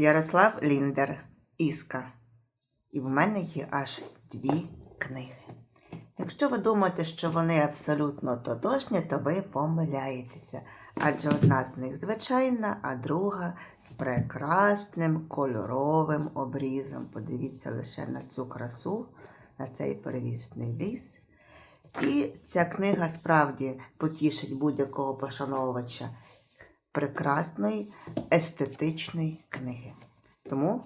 Ярослав Ліндер Іска. І в мене є аж дві книги. Якщо ви думаєте, що вони абсолютно тотожні, то ви помиляєтеся. Адже одна з них звичайна, а друга з прекрасним кольоровим обрізом. Подивіться лише на цю красу, на цей первісний ліс. І ця книга справді потішить будь-якого пошановувача прекрасної естетичної книги. Тому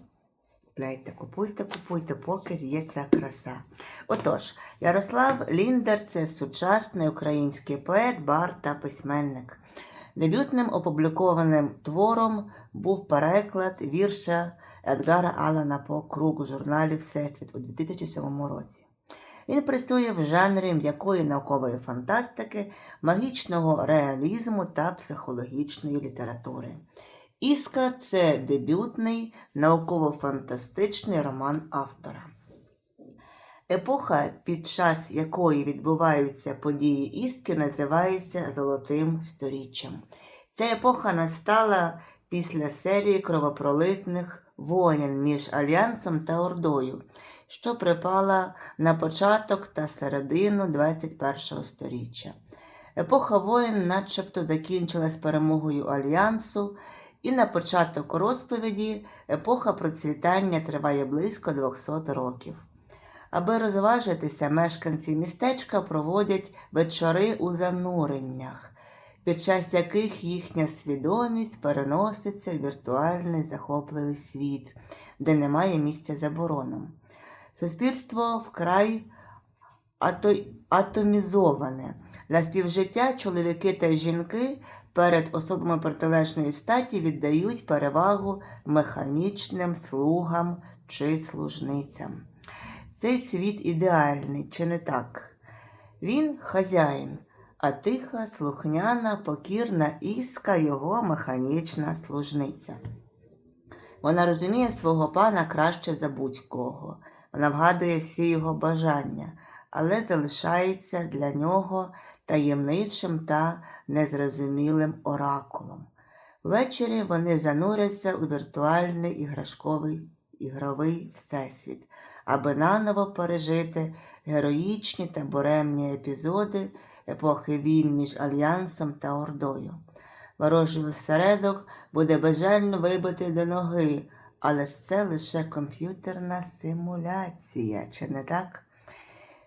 купляйте, купуйте, купуйте, поки є ця краса. Отож, Ярослав Ліндер це сучасний український поет, бар та письменник. Дебютним опублікованим твором був переклад вірша Едгара Алана по круг у журналі Всесвіт у 2007 році. Він працює в жанрі м'якої наукової фантастики, магічного реалізму та психологічної літератури. Іска це дебютний науково-фантастичний роман автора. Епоха, під час якої відбуваються події Іски, називається Золотим сторіччям. Ця епоха настала після серії кровопролитних воєн між Альянсом та Ордою, що припала на початок та середину 21 століття. Епоха воєн начебто закінчилась перемогою Альянсу, і на початок розповіді епоха процвітання триває близько 200 років. Аби розважитися, мешканці містечка проводять вечори у зануреннях, під час яких їхня свідомість переноситься в віртуальний захопливий світ, де немає місця заборонам. Суспільство вкрай ато... атомізоване. Для співжиття чоловіки та жінки перед особами протилежної статі віддають перевагу механічним слугам чи служницям. Цей світ ідеальний, чи не так? Він хазяїн, а тиха, слухняна, покірна іска його механічна служниця. Вона розуміє свого пана краще за будь-кого. Вона вгадує всі його бажання, але залишається для нього таємничим та незрозумілим оракулом. Ввечері вони зануряться у віртуальний іграшковий ігровий всесвіт, аби наново пережити героїчні та буремні епізоди епохи війн між Альянсом та Ордою. Ворожий осередок буде бажально вибити до ноги, але ж це лише комп'ютерна симуляція, чи не так?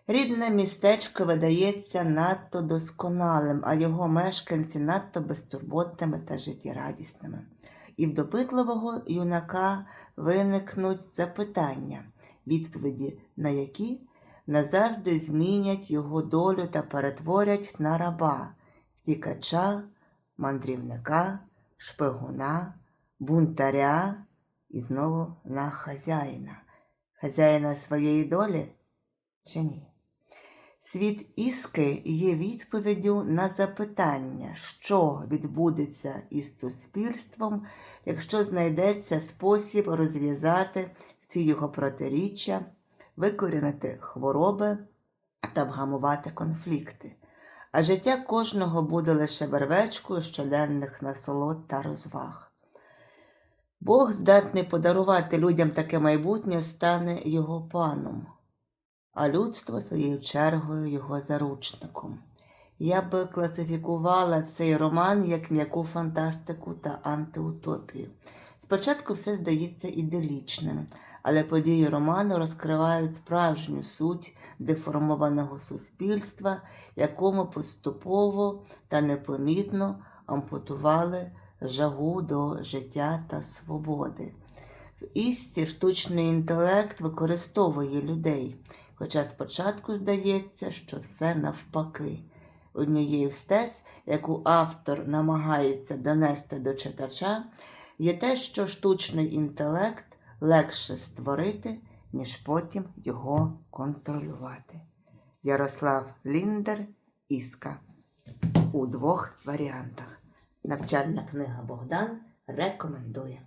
Рідне містечко видається надто досконалим, а його мешканці надто безтурботними та життєрадісними. І в допитливого юнака виникнуть запитання, відповіді на які назавжди змінять його долю та перетворять на раба, втікача, мандрівника, шпигуна, бунтаря і знову на хазяїна. Хазяїна своєї долі чи ні? Світ іски є відповіддю на запитання, що відбудеться із суспільством, якщо знайдеться спосіб розв'язати всі його протиріччя, викорінити хвороби та вгамувати конфлікти. А життя кожного буде лише вервечкою щоденних насолод та розваг. Бог, здатний подарувати людям таке майбутнє, стане його паном а людство своєю чергою його заручником. Я би класифікувала цей роман як м'яку фантастику та антиутопію. Спочатку все здається іделічним, але події роману розкривають справжню суть деформованого суспільства, якому поступово та непомітно ампутували жагу до життя та свободи. В істі штучний інтелект використовує людей. Хоча спочатку здається, що все навпаки. Однією з тез, яку автор намагається донести до читача, є те, що штучний інтелект легше створити, ніж потім його контролювати. Ярослав Ліндер Іска у двох варіантах. Навчальна книга Богдан рекомендує.